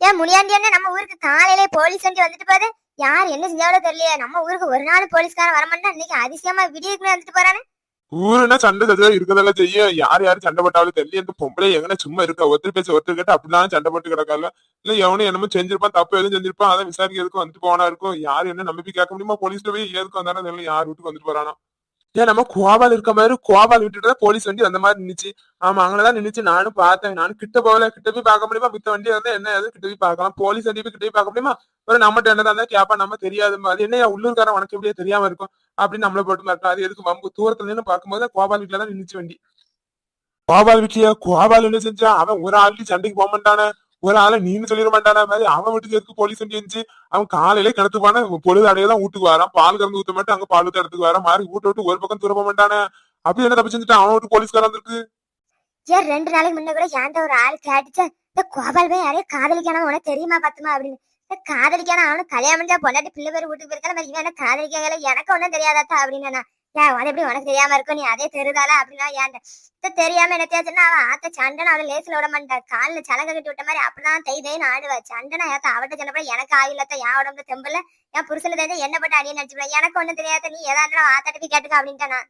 ஏன் முனியாண்டி அண்ணன் நம்ம ஊருக்கு காலையிலே போலீஸ் வண்டி வந்துட்டு பாரு. யார் என்ன செஞ்சாலும் தெரியலையே. நம்ம ஊருக்கு ஒரு நாள் போலீஸ்காரன் வரமாட்டா இன்னைக்கு அதிசயமா விடியக்குள்ள வந்துட்டு போறானே. ஊருனா சண்டை சச்சரவு இருக்கதெல்லாம் செய்யும். யார் யாரு சண்டை போட்டாலும் தெரியல இந்த பொம்பளை எங்க சும்மா இருக்கா? ஒருத்தர் பேச ஒருத்தர் கேட்டு அப்படிலாம் சண்டை போட்டு கிடக்கால இல்ல எவனும் என்னமோ செஞ்சிருப்பான் தப்பு எதுவும் செஞ்சிருப்பான் அதை விசாரிக்கிறதுக்கும் வந்துட்டு போனா இருக்கும். யார் என்ன நம்பி கேட்க முடியுமா போலீஸ்ல போய் எதுக்கு வந்தாலும் தெரியல யார் வீட்டுக்கு வந்துட்டு போறானோ. ஏன் நம்ம கோவால் இருக்க மாதிரி கோவால் விட்டுட்டு தான் போலீஸ் வண்டி அந்த மாதிரி நின்னுச்சு. ஆமா அங்கதான் நின்னுச்சு. நானும் பார்த்தேன். நானும் கிட்ட போகல. கிட்ட போய் பார்க்க முடியுமா? மித்த வண்டி வந்து என்ன ஏதாவது கிட்ட போய் பார்க்கலாம். போலீஸ் வண்டி போய் கிட்ட போய் பார்க்க முடியுமா? ஒரு நம்மகிட்ட என்னதான் இருந்தா கேப்பா நம்ம தெரியாது. மாதிரி என்ன உள்ளூர்காரன் உனக்கு எப்படியே தெரியாம இருக்கும். அப்படின்னு நம்மள போட்டு மாட்டோம் அது எதுக்கு வம்பு? தூரத்துல நின்று பார்க்கும்போது கோபால் வீட்டுல தான் நின்றுச்சு வண்டி. கோபால் வீட்லயா? கோபால் என்ன செஞ்சா அவன் ஒரு ஆள்லயும் சண்டைக்கு போக மாட்டானே. ஒரு ஆளை நீன்னு சொல்லிட மாட்டானா மாதிரி அவன் வீட்டுக்கு எதுக்கு போலீஸ் வண்டி இருந்துச்சு அவன் காலையில கிணத்து போனா பொழுது அடையதான் வீட்டுக்கு வரான். பால் கறந்து ஊத்த மாட்டேன் அங்க பால் ஊத்த இடத்துக்கு வரான். மாறி வீட்டை விட்டு ஒரு பக்கம் திரும்ப மாட்டானே. அப்படி என்ன தப்பு செஞ்சுட்டு அவன் வீட்டு போலீஸ்காரன் வந்திருக்கு. ஏன் ரெண்டு நாளைக்கு முன்ன கூட ஏன்ட்ட ஒரு ஆள் கேட்டுச்சு? இந்த கோபால் போய் யாரையும் காதலிக்கான உனக்கு தெரியுமா பத்துமா அப்படின்னு. காதலிக்கான அவனு கல்யாணம் பண்ணா பொண்டாட்டி பிள்ளை பேர் வீட்டுக்கு போயிருக்கா மாதிரி இவன் என்ன காதலிக்காங்கல எனக்கு ஒன்றும் தெரியாதாத்தா அப்படின்னு ஏன் உன எப்படி உனக்கு தெரியாம இருக்கும் நீ அதே தெருதால அப்படின்னா இது தெரியாம என்ன தேய்ச்சுன்னா அவன் ஆத்த சண்டனை அவளை லேசில் விட மாட்டா. காலில் சலங்க கட்டி விட்ட மாதிரி அப்படிதான் தை தைன்னு ஆடுவா சண்டனை ஏத்த அவட்ட சொன்னப்ப எனக்கு ஆயிலத்த என் உடம்புல தெம்பல என் புருஷன் தெரிஞ்சு என்ன பட்டு அடியே நினைச்சுப்பேன் எனக்கு ஒன்றும் தெரியாத நீ ஏதா இருந்தாலும் ஆத்தாட்ட போய் கேட்டுக்க அப்படின்ட்டு நான்.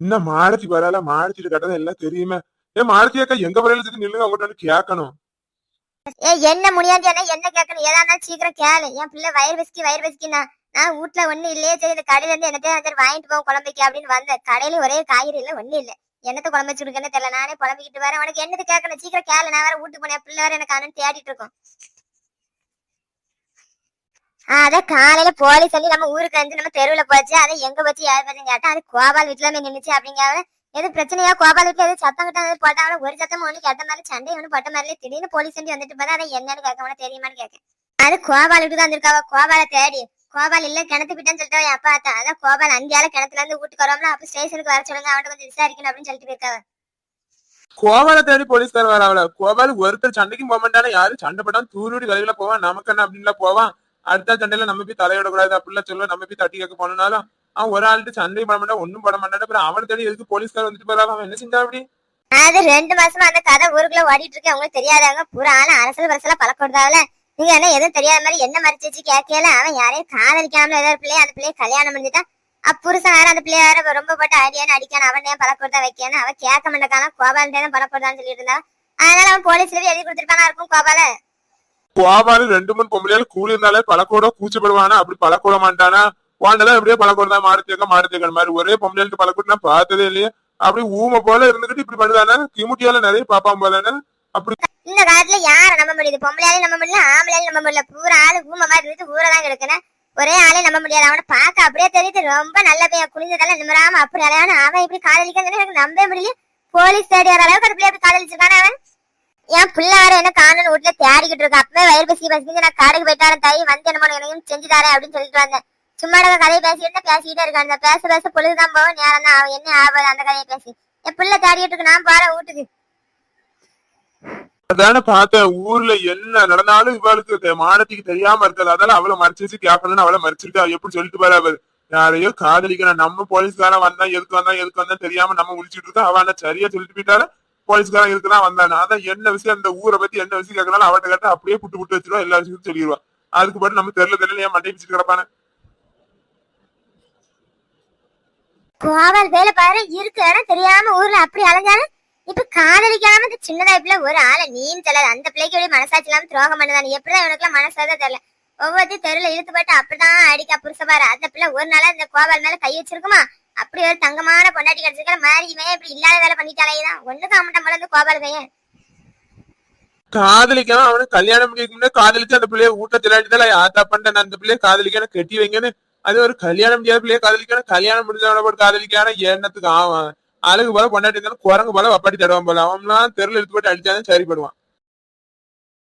இன்னும் மாருதி வரால மாருதி கட்டது எல்லாம் தெரியுமே. ஏன் மாருதி அக்கா எங்க சுத்தி நில்லுங்க அவங்ககிட்ட வந்து கேட்கணும். ஏ என்ன முடியாது என்ன என்ன கேட்கணும்? ஏதா இருந்தாலும் சீக்கிரம் கேளு. என் பிள்ளை வயிறு வசிக்கி வயிறு வசிக்கினா நான் வீட்டுல ஒண்ணு இல்லையே சரி இந்த கடையில இருந்து என்னத்தையும் சரி வாங்கிட்டு போவோம் குழம்புக்கு அப்படின்னு வந்தேன் கடையில ஒரே காய்கறி இல்ல ஒண்ணு இல்ல. என்னத்த குழம்பு வச்சிருக்கேன்னு தெரியல. நானே குழம்பிக்கிட்டு வரேன். உனக்கு என்னது கேட்கல சீக்கிரம் கேளு. நான் வேற வீட்டுக்கு போனேன். பிள்ளை வேற எனக்கு அண்ணன் தேடிட்டு இருக்கோம். அத காலையில போலீஸ் சொல்லி நம்ம ஊருக்கு வந்து நம்ம தெருவுல போச்சு. அதை எங்க போச்சு யார் பத்தி கேட்டா அது கோபால் வீட்டுல நின்னுச்சு அப்படிங்க எது பிரச்சனையா? கோபால் வீட்டுல எது சத்தம் கிட்ட எதுவும் போட்டாங்க ஒரு சத்தம் ஒண்ணு கேட்ட மாதிரி சண்டை ஒண்ணு போட்ட மாதிரி திடீர்னு போலீஸ் வண்டி வந்துட்டு பார்த்தா அதை என்னன்னு கேட்க உனக்கு தெரியுமான்னு கேட்க. அது கோபால் வீட்டுக்கு தான் வந்திருக்காவ. கோபால தேடி. கோபால் இல்ல கிணத்து பிட்டன்னு சொல்லிட்டு என் அப்பா அத்தா அதான் கோபால் அந்தியால கிணத்துல இருந்து வீட்டுக்கு வரோம்ல அப்ப ஸ்டேஷனுக்கு வர சொல்லுங்க அவன்கிட்ட கொஞ்சம் விசாரிக்கணும் அப்படின்னு சொல்லிட்டு போயிருக்காவ. கோபால தேடி போலீஸ்கார வராவல கோபால் ஒருத்தர் சண்டைக்கும் போக மாட்டானே யாரும் சண்டை போட்டான் தூருடி கலையில போவான் நமக்கு என்ன அப்படின்லாம் போவான். அடுத்த சண்டையில நம்ம போய் தலையிட கூடாது அப்படிலாம் சொல்ல நம்ம போய் தட்டி கேட்க போனாலும் அவன் ஒரு ஆள்கிட்ட சண்டையும் போட மாட்டான் ஒண்ணும் போட மாட்டான். அப்புறம் அவனை தேடி எதுக்கு போலீஸ்கார வந்துட்டு போறாங்க அவன் என்ன செஞ்சா அப்படி? அது ரெண்டு மாசமா அந்த கதை ஊருக்குள்ள ஓடிட்டு இருக்கு அவங்களுக்கு தெரியாதவங்க பூரா ஆளு அரசல் வரசலா பழக்கொடுத்தாவல நீங்க என்ன எதுவும் தெரியாத மாதிரி என்ன மறைச்சு வச்சு கேட்கல? அவன் யாரையும் காதலிக்காமல ஏதாவது பிள்ளைய அந்த பிள்ளைய கல்யாணம் பண்ணிட்டான் அப்புருஷன் வேற அந்த பிள்ளைய வேற ரொம்ப போட்டு அடியான்னு அடிக்கான அவன் ஏன் பழக்கொடுத்தா வைக்கானு அவன் கேட்க மாட்டேக்கான கோபால் தான் பழக்கொடுத்தான்னு சொல்லிட்டு இருந்தா. அதனால அவன் போலீஸ்ல போய் எழுதி கொடுத்துருப்பானா இருக்கும் கோபால? கோபாலு ரெண்டு மூணு பொம்பளையால கூலி இருந்தாலே பழக்கூட கூச்சப்படுவானா? அப்படி பழக்கூட மாட்டானா? வாண்டெல்லாம் எப்படியே பழக்கூட தான் மாடுத்தேக்க மாடுத்தேக்கன் மாதிரி. ஒரே பொம்பளையாட்டு பழக்கூட நான் பார்த்ததே இல்லையே. அப்படி ஊமை போல இருந்துகிட்டு இப்படி பண்ணுதானே? கிமுட்டியால நிறைய பாப்பான் போலன்னு. அப்படி இந்த காலத்துல யார நம்ப முடியுது? பொம்பளையாலையும் நம்ப முடியல ஆம்பளையாலையும் நம்ப முடியல. பூரா ஆளு ஊமை மாதிரி இருந்து ஊரை தான் கிடக்குறேன் ஒரே ஆளே நம்ப முடியாது. அவனை பார்க்க அப்படியே தெரியுது. ரொம்ப நல்ல பையன். குனிஞ்சதெல்லாம் நிமிராம அப்படி அலையான அவன் இப்படி காதலிக்கிறது எனக்கு நம்பவே முடியல. போலீஸ் தேடி வர அளவுக்கு அந்த பிள்ளை எப்படி காதலிச்சிருக்கான அவன். என் பிள்ளை வேற என்ன காணும் வீட்டுல தேடிக்கிட்டு இருக்கா. அப்பவே வயிறு பசி பசிக்கு நான் கடைக்கு போயிட்டாரன் தாய். வந்து என்ன பண்ண எனக்கு செஞ்சு தரேன் அப்படின்னு சொல்லிட்டு வந்தேன். சும்மா இருக்க கதையை பேசிட்டு பேசிக்கிட்டே இருக்கான். அந்த பேச பேச பொழுதுதான் போவோம் நேரம் தான் அவன் என்ன ஆகாது அந்த கதையை பேசி. என் பிள்ளை தேடிக்கிட்டு இருக்கு. நான் போறேன் வீட்டுக்கு. அதான பார்த்தேன் ஊர்ல என்ன நடந்தாலும் இவளுக்கு மானத்துக்கு தெரியாம இருக்கிறது அதெல்லாம் அவளை மறைச்சு வச்சு கேட்கணும்னு அவளை மறைச்சிருக்கா. எப்படி சொல்லிட்டு பாரு அவர். யாரையோ காதலிக்கணும் நம்ம போலீஸ்காரன் வந்தா எதுக்கு வந்தா எதுக்கு வந்தா தெரியாம நம்ம முடிச்சுட்டு இருக்கோம். அவன சரியா சொல்லிட்டு போயிட்டாலும் போலீஸ்காரன் இருக்குதான் வந்தானே அதான் என்ன விஷயம் அந்த ஊரை பத்தி என்ன விஷயம் கேட்கறாலும் அவட்ட கேட்டா அப்படியே புட்டு புட்டு வச்சிருவா. எல்லா விஷயத்தையும் சொல்லிடுவா அதுக்கு பாட்டு நம்ம தெரியல தெரியல ஏன் மண்டை பிடிச்சிட்டு கிடப்பானே? கோவால் வேலை பாரு. இருக்கு. இடம் தெரியாம ஊர்ல அப்படி அலைஞ்சாலும் இப்ப வந்து இந்த சின்னதா ஒரு ஆளை நீன்னு தெரியல அந்த பிள்ளைக்கு எப்படி மனசாட்சி இல்லாம துரோகம் பண்ணதான் எப்படிதான் இவனுக்குலாம் மனசாதான் தெரியல. ஒவ்வொருத்தையும் தெருல இழுத்து போட்டு அப்படிதான் அடிக்க புருஷ பாரு. அந்த பிள்ளை ஒரு நாளா இந்த கோபால் மேல கை வச்சிருக்குமா? அப்படி ஒரு தங்கமான பொண்டாட்டி கிடைச்சிருக்கிற மாதிரியுமே இப்படி இல்லாத வேலை பண்ணிட்டாலே தான். ஒண்ணுக்கு அம்மட்டம் போல இந்த கோபால் பையன் காதலிக்கலாம் அவனுக்கு கல்யாணம் பண்ணிக்க காதலிச்சு அந்த பிள்ளைய ஊட்ட திலாட்டிதான் ஆத்தா பண்ணிட்டேன் அந்த பிள்ளைய காதலிக்கணும் கட்டி வைங்கன்னு. அது ஒரு கல்யாணம் முடியாத பிள்ளைய காதலிக்கணும் கல்யாணம் முடிஞ்சவன போட்டு காதலிக்கான எண்ணத்துக்கு ஆவான்? அழகு போல பொண்டாட்டி இருந்தாலும் குரங்கு போல வப்பாட்டி தடுவான் போல அவன்லாம் தெருல எடுத்து போட்டு அடிச்சாதான் சரிப்படுவான்